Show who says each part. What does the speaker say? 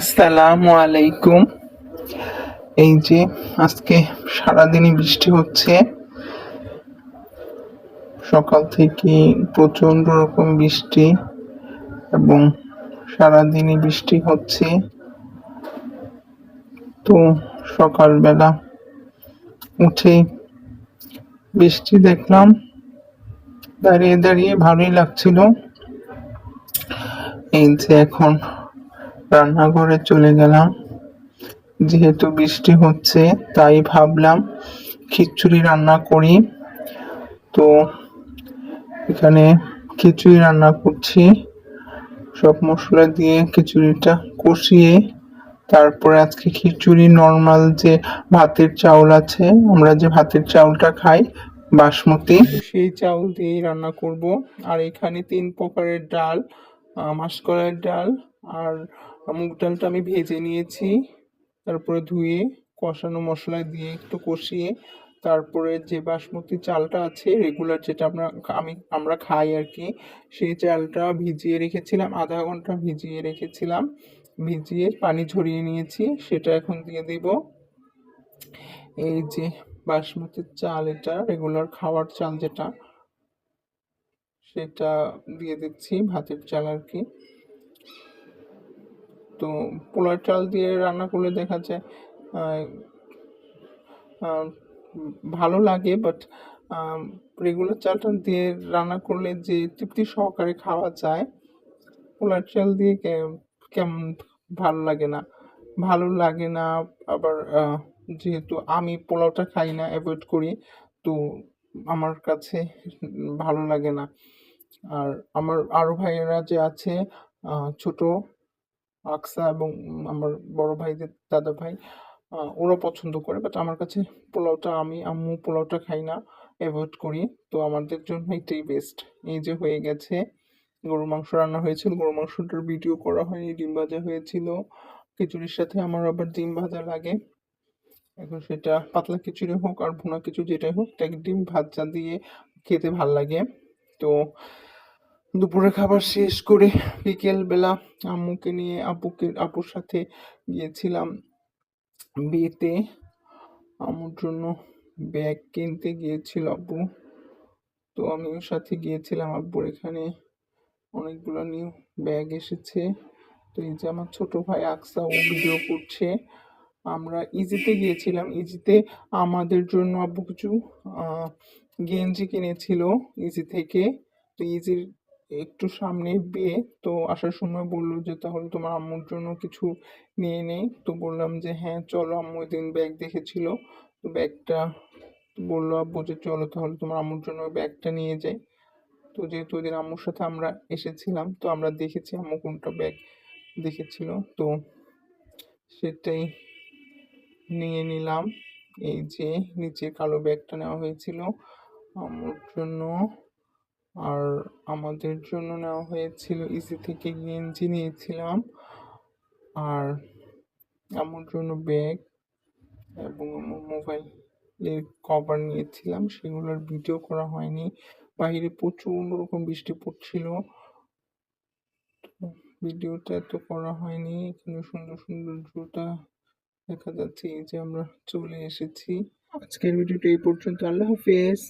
Speaker 1: আসসালামু আলাইকুম। এই যে আজকে সারাদিনই বৃষ্টি হচ্ছে। সকাল থেকে প্রচণ্ড রকম বৃষ্টি এবং সারাদিনই বৃষ্টি হচ্ছে। তো সকালবেলা উঠে বৃষ্টি দেখলাম। দাঁড়িয়ে দাঁড়িয়ে ভালোই লাগছিল। এই যে এখন রান্নাঘরে চলে গেলাম। যেহেতু বৃষ্টি হচ্ছে, তাই ভাবলাম খিচুড়ি রান্না করি। তো এখানে খিচুড়ি রান্না করছি। সব মশলা দিয়ে খিচুড়িটা কষিয়ে তারপরে আজকে খিচুড়ি নর্মাল যে ভাতের চাউল আছে, আমরা যে ভাতের চাউলটা খাই, বাসমতি। সেই চাউল দিয়েই রান্না করব। আর এখানে তিন প্রকারের ডাল মাসকলাইয়ের ডাল আর মুগ ডালটা আমি ভেজে নিয়েছি। তারপরে ধুয়ে, কষানো মশলা দিয়ে একটু কষিয়ে, তারপরে যে বাসমতি চালটা আছে রেগুলার যেটা আমরা আমি, আমরা খাই আর কি সেই চালটা ভিজিয়ে রেখেছিলাম, আধা ঘণ্টা ভিজিয়ে রেখেছিলাম। ভিজিয়ে পানি ঝরিয়ে নিয়েছি, সেটা এখন দিয়ে দিব। এই যে বাসমতি চাল এটা রেগুলার খাওয়ার চাল যেটা, সেটা দিয়ে দিচ্ছি ভাতের চাল আর কি তো পোলার চাল দিয়ে রান্না করলে দেখা যায় ভালো লাগে বাট রেগুলার চালটা দিয়ে রান্না করলে যে তৃপ্তি সহকারে খাওয়া যায়, পোলার চাল দিয়ে কেমন ভালো লাগে না। ভালো লাগে না, আবার যেহেতু আমি পোলাওটা খাই না অ্যাভয়েড করি, তো আমার কাছে ভালো লাগে না। আর আমার আরও ভাইয়েরা যে আছে ছোট আকসা এবং আমার বড় ভাইদের দাদা ভাই ওরা পছন্দ করে। বাট আমার কাছে পোলাওটা আমি, আম্মু পোলাওটা খাই না অ্যাভয়েড করি। তো আমাদের জন্য এটাই বেস্ট এই যে হয়ে গেছে গরু মাংস রান্না হয়েছিল গরু মাংসটার ভিডিও করা হয়নি, ডিম ভাজা হয়েছিল। খিচুড়ির সাথে আমার আবার ডিম ভাজা লাগে। এখন সেটা পাতলা খিচুড়ি হোক আর ভুনা খিচুড়ি যেটাই হোক তাকে ডিম ভাজা দিয়ে খেতে ভালো লাগে। তো দুপুরে খাবার শেষ করে বিকেল বেলা আম্মুকে নিয়ে আপুকে, আপুর সাথে গিয়েছিলাম বিয়েতে। আম্মুর জন্য ব্যাগ কিনতে গিয়েছিল আব্বু তো আমি ওর সাথে গিয়েছিলাম আব্বুর এখানে। অনেকগুলো নিউ ব্যাগ এসেছে। তো এই যে আমার ছোট ভাই আকসা, ও ভিডিও করছে। আমরা ইজিতে গিয়েছিলাম। ইজিতে আমাদের জন্য আব্বু কিছু গেঞ্জি কিনেছিল ইজি থেকে। তো ইজির একটু সামনে বিয়ে তো আসার সময় বলল যে, তাহলে তোমার আম্মুর জন্য কিছু নিয়ে নেই। তো বললাম যে হ্যাঁ চলো, আম্মু দিন ব্যাগ দেখেছিল। তো ব্যাগটা বলল, আব্বু, যে, চলো, তাহলে তোমার আম্মুর জন্য ব্যাগটা নিয়ে যাই। তো যেহেতু ওই দিন আম্মুর সাথে আমরা এসেছিলাম, তো আমরা দেখেছি আম্মু কোনটা ব্যাগ দেখেছিল। তো সেটাই নিয়ে নিলাম। এই যে, নিচে কালো ব্যাগটা নেওয়া হয়েছিল আমার জন্য। আর আমাদের জন্য নেওয়া হয়েছিল ইসি থেকে গেঞ্জি নিয়েছিলাম। আর আমার জন্য ব্যাগ এবং আমার মোবাইলের কভার নিয়েছিলাম। সেগুলোর ভিডিও করা হয়নি। বাইরে প্রচুর রকম বৃষ্টি পড়ছিল। ভিডিওটা তো করা হয়নি। এখানে সুন্দর সুন্দর জুতা দেখা যাচ্ছে। এই যে আমরা চলে এসেছি। আজকের ভিডিওটা এই পর্যন্ত। আল্লাহ হাফেজ।